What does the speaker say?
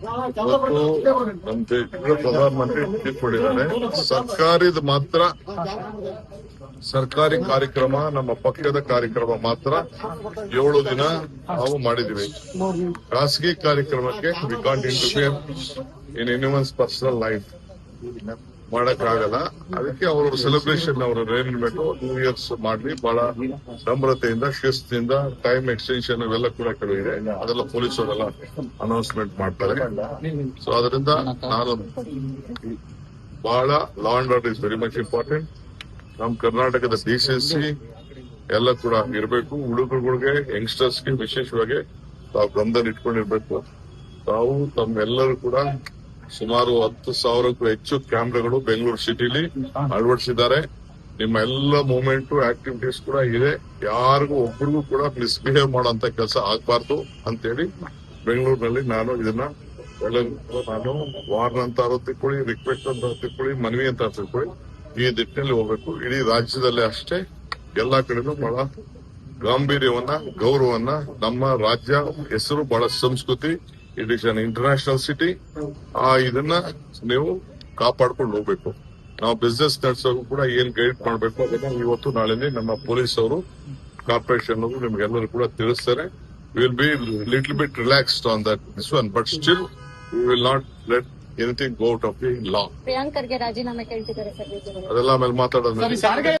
ಇವತ್ತು ದೇಶದ ಪ್ರಧಾನಮಂತ್ರಿ ಮಾಡಿದ್ದಾರೆ ಸರ್ಕಾರದ ಮಾತ್ರ ಸರ್ಕಾರಿ ಕಾರ್ಯಕ್ರಮ, ನಮ್ಮ ಪಕ್ಷದ ಕಾರ್ಯಕ್ರಮ ಮಾತ್ರ ಏಳು ದಿನ ನಾವು ಮಾಡಿದೀವಿ ಖಾಸಗಿ ಕಾರ್ಯಕ್ರಮಕ್ಕೆ we can't interfere in anyone's personal life ಮಾಡಕ್ಕಾಗಲ್ಲ. ಅದಕ್ಕೆ ಅವರು ಸೆಲೆಬ್ರೇಷನ್ ಅವರ ಅರೇಂಜ್ಮೆಂಟ್ ನ್ಯೂ ಇಯರ್ಸ್ ಮಾಡಿ ಬಹಳ ನಮ್ರತೆಯಿಂದ ಶಿಸ್ತಿನಿಂದ ಟೈಮ್ ಎಕ್ಸ್ಟೆನ್ಷನ್ ಇವೆಲ್ಲ ಕೂಡ ಕಡಿಮೆ ಇದೆ. ಅದೆಲ್ಲ ಪೊಲೀಸ್ ಅವರೆಲ್ಲ ಅನೌನ್ಸ್ಮೆಂಟ್ ಮಾಡ್ತಾರೆ. ಸೊ ಅದರಿಂದ ನಾನು ಬಹಳ law and order is very much important ನಮ್ ಕರ್ನಾಟಕದ ಡಿಸೆನ್ಸಿ ಎಲ್ಲ ಕೂಡ ಇರಬೇಕು. ಹುಡುಗರುಗಳಿಗೆ ಯಂಗ್ಸ್ಟರ್ಸ್ಗೆ ವಿಶೇಷವಾಗಿ ತಾವು ಗಮನದಲ್ಲಿ ಇಟ್ಕೊಂಡಿರ್ಬೇಕು ತಾವು ತಮ್ಮೆಲ್ಲರೂ ಕೂಡ ಸುಮಾರು ಹತ್ತು ಸಾವಿರಕ್ಕೂ ಹೆಚ್ಚು ಕ್ಯಾಮ್ರಾಗಳು ಬೆಂಗಳೂರು ಸಿಟಿಲಿ ಅಳವಡಿಸಿದ್ದಾರೆ. ನಿಮ್ಮ ಎಲ್ಲ ಮೂವ್ಮೆಂಟ್, ಆಕ್ಟಿವಿಟೀಸ್ ಕೂಡ ಇದೆ. ಯಾರಿಗೂ ಒಬ್ಬರಿಗೂ ಕೂಡ ಮಿಸ್ಬಿಹೇವ್ ಮಾಡೋಂತ ಕೆಲಸ ಆಗ್ಬಾರ್ದು ಅಂತೇಳಿ ಬೆಂಗಳೂರಿನಲ್ಲಿ ನಾನು ಇದನ್ನ ನಾನು ವಾರ್ನ್ ಅಂತ ತಿಳ್ಕೊಳ್ಳಿ ರಿಕ್ವೆಸ್ಟ್ ಅಂತ ತಿಳ್ಕೊಳ್ಳಿ, ಮನವಿ ಅಂತ ತಿಳ್ಕೊಳ್ಳಿ, ಈ ದಿಟ್ಟಿನಲ್ಲಿ ಹೋಗ್ಬೇಕು. ಇಡೀ ರಾಜ್ಯದಲ್ಲೇ ಅಷ್ಟೇ ಎಲ್ಲಾ ಕಡೆನೂ ಬಹಳ ಗಾಂಭೀರ್ಯವನ್ನ, ಗೌರವವನ್ನ ನಮ್ಮ ರಾಜ್ಯ ಹೆಸರು ಬಹಳ ಸಂಸ್ಕೃತಿ. It is an international city ಆ ಇದನ್ನ ನೀವು ಕಾಪಾಡ್ಕೊಂಡು ಹೋಗ್ಬೇಕು. ನಾವು ಬಿಸ್ನೆಸ್ ನಡೆಸೋಕು ಕೂಡ ಏನ್ ಗೈಡ್ ಮಾಡಬೇಕು ಅದನ್ನ ಇವತ್ತು ನಾಳೆ ನಮ್ಮ ಪೊಲೀಸ್ ಅವರು ಕಾರ್ಪೊರೇಷನ್ ಅವರು ನಿಮ್ಗೆಲ್ಲರೂ ಕೂಡ ತಿಳಿಸ್ತಾರೆ. Will be little bit relaxed on that this one but still we will not let anything go out of the law ಪ್ರಿಯಾಂಕರ್ಗೆ ರಾಜೀನಾಮೆ ಕೇಳ್ತಿದ್ದಾರೆ ಅದೆಲ್ಲ ಆಮೇಲೆ ಮಾತಾಡೋದು